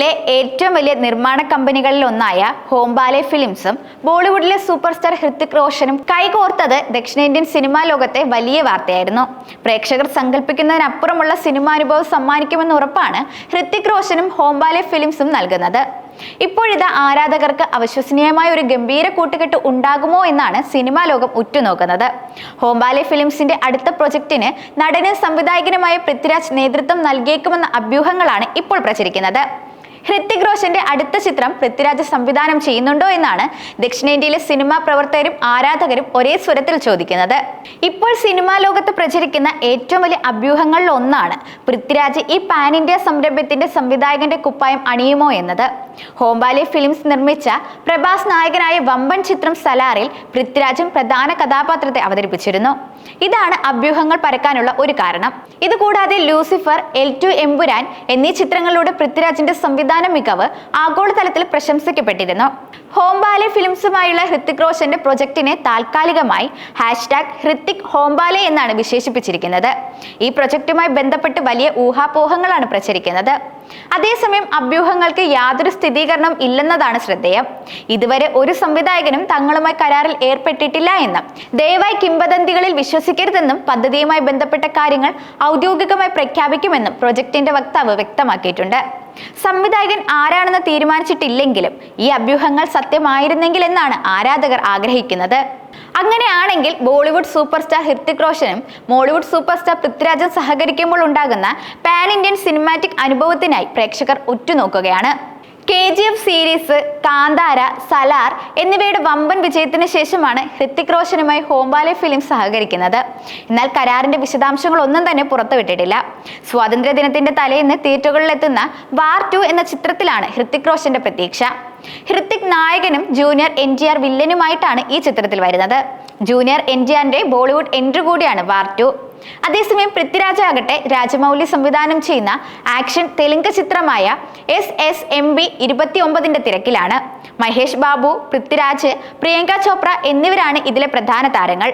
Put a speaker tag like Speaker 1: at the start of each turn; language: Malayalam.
Speaker 1: ഇന്ത്യയിലെ ഏറ്റവും വലിയ നിർമ്മാണ കമ്പനികളിൽ ഒന്നായ ഹോംബാലെ ഫിലിംസും ബോളിവുഡിലെ സൂപ്പർ സ്റ്റാർ ഹൃത്തിക് റോഷനും കൈകോർത്തത് ദക്ഷിണേന്ത്യൻ സിനിമാ ലോകത്തെ വലിയ വാർത്തയായിരുന്നു. പ്രേക്ഷകർ സങ്കല്പിക്കുന്നതിനപ്പുറമുള്ള സിനിമാനുഭവം സമ്മാനിക്കുമെന്ന ഉറപ്പാണ് ഹൃത്തിക് റോഷനും ഹോംബാലെ ഫിലിംസും നൽകുന്നത്. ഇപ്പോഴിത് ആരാധകർക്ക് അവിശ്വസനീയമായ ഒരു ഗംഭീര കൂട്ടുകെട്ട് ഉണ്ടാകുമോ എന്നാണ് സിനിമാ ലോകം ഉറ്റുനോക്കുന്നത്. ഹോംബാലെ ഫിലിംസിന്റെ അടുത്ത പ്രൊജക്ടിന് നടനും സംവിധായകനുമായ പൃഥ്വിരാജ് നേതൃത്വം നൽകിയേക്കുമെന്ന അഭ്യൂഹങ്ങളാണ് ഇപ്പോൾ പ്രചരിക്കുന്നത്. ഹൃത്തിക് റോഷന്റെ അടുത്ത ചിത്രം പൃഥ്വിരാജ് സംവിധാനം ചെയ്യുന്നുണ്ടോ എന്നാണ് ദക്ഷിണേന്ത്യയിലെ സിനിമാ പ്രവർത്തകരും ആരാധകരും ഒരേ സ്വരത്തിൽ ചോദിക്കുന്നത്. ഇപ്പോൾ സിനിമാ ലോകത്ത് പ്രചരിക്കുന്ന ഏറ്റവും വലിയ അഭ്യൂഹങ്ങളിൽ ഒന്നാണ് പൃഥ്വിരാജ് ഈ പാൻ ഇന്ത്യ സംരംഭത്തിന്റെ സംവിധായകന്റെ കുപ്പായം അണിയുമോ എന്നത്. ഹോംബാലെ ഫിലിംസ് നിർമ്മിച്ച പ്രഭാസ് നായകനായ വമ്പൻ ചിത്രം സലാറിൽ പൃഥ്വിരാജും പ്രധാന കഥാപാത്രത്തെ അവതരിപ്പിച്ചിരുന്നു. ഇതാണ് അഭ്യൂഹങ്ങൾ പരക്കാനുള്ള ഒരു കാരണം. ഇതുകൂടാതെ ലൂസിഫർ എൽ ടു എമ്പുരാൻ എന്നീ ചിത്രങ്ങളിലൂടെ പൃഥ്വിരാജിന്റെ സംവിധാന മികവ് ആഗോളതലത്തിൽ പ്രശംസിക്കപ്പെട്ടിരുന്നു. ഹോംബാലെ ഫിലിംസുമായുള്ള ഹൃത്തിക് റോഷന്റെ പ്രൊജക്ടിനെ താൽക്കാലികമായി ഹാഷ്ടാഗ് ഹൃത്തിക് ഹോംബാലെ എന്നാണ് വിശേഷിപ്പിച്ചിരിക്കുന്നത്. ഈ പ്രൊജക്റ്റുമായി ബന്ധപ്പെട്ട് വലിയ ഊഹാപോഹങ്ങളാണ് പ്രചരിക്കുന്നത്. അതേസമയം അഭ്യൂഹങ്ങൾക്ക് യാതൊരു സ്ഥിരീകരണം ഇല്ലെന്നതാണ് ശ്രദ്ധേയം. ഇതുവരെ ഒരു സംവിധായകനും തങ്ങളുമായി കരാറിൽ ഏർപ്പെട്ടിട്ടില്ല എന്നും ദയവായി കിംവദന്തികളിൽ വിശ്വസിക്കരുതെന്നും പദ്ധതിയുമായി ബന്ധപ്പെട്ട കാര്യങ്ങൾ ഔദ്യോഗികമായി പ്രഖ്യാപിക്കുമെന്നും പ്രൊജക്ടിന്റെ വക്താവ് വ്യക്തമാക്കിയിട്ടുണ്ട്. സംവിധായകൻ ആരാണെന്ന് തീരുമാനിച്ചിട്ടില്ലെങ്കിലും ഈ അഭ്യൂഹങ്ങൾ സത്യമായിരുന്നെങ്കിൽ എന്നാണ് ആരാധകർ ആഗ്രഹിക്കുന്നത്. അങ്ങനെയാണെങ്കിൽ ബോളിവുഡ് സൂപ്പർ സ്റ്റാർ ഹൃത്തിക് റോഷനും മോളിവുഡ് സൂപ്പർ സ്റ്റാർ പൃഥ്വിരാജും സഹകരിക്കുമ്പോൾ ഉണ്ടാകുന്ന പാൻ ഇന്ത്യൻ സിനിമാറ്റിക് അനുഭവത്തിനായി പ്രേക്ഷകർ ഉറ്റുനോക്കുകയാണ്. K G F series Kantara Salaar എന്നിവയുടെ വമ്പൻ വിജയത്തിന് ശേഷമാണ് ഹൃത്തിക് റോഷനുമായി ഹോംബാലെ ഫിലിം സഹകരിക്കുന്നത്. എന്നാൽ കരാറിന്റെ വിശദാംശങ്ങൾ ഒന്നും തന്നെ പുറത്തുവിട്ടിട്ടില്ല. സ്വാതന്ത്ര്യദിനത്തിന്റെ തലേന്ന് തിയേറ്ററുകളിലെത്തുന്ന വാർ ടു എന്ന ചിത്രത്തിലാണ് ഹൃത്തിക് റോഷന്റെ പ്രതീക്ഷ. ഹൃത്തിക് നായകനും ജൂനിയർ എൻ ജി ആർ വില്ലനുമായിട്ടാണ് ഈ ചിത്രത്തിൽ വരുന്നത്. ജൂനിയർ എൻ ജി ആറിന്റെ ബോളിവുഡ് എൻട്രി കൂടിയാണ് വാർ ടു. അതേസമയം പൃഥ്വിരാജ് ആകട്ടെ രാജമൗലി സംവിധാനം ചെയ്യുന്ന ആക്ഷൻ തെലുങ്ക് ചിത്രമായ എസ് എസ് എം ബി ഇരുപത്തിയൊമ്പതിന്റെ തിരക്കിലാണ്. മഹേഷ് ബാബു പൃഥ്വിരാജ് പ്രിയങ്ക ചോപ്ര എന്നിവരാണ് ഇതിലെ പ്രധാന താരങ്ങൾ.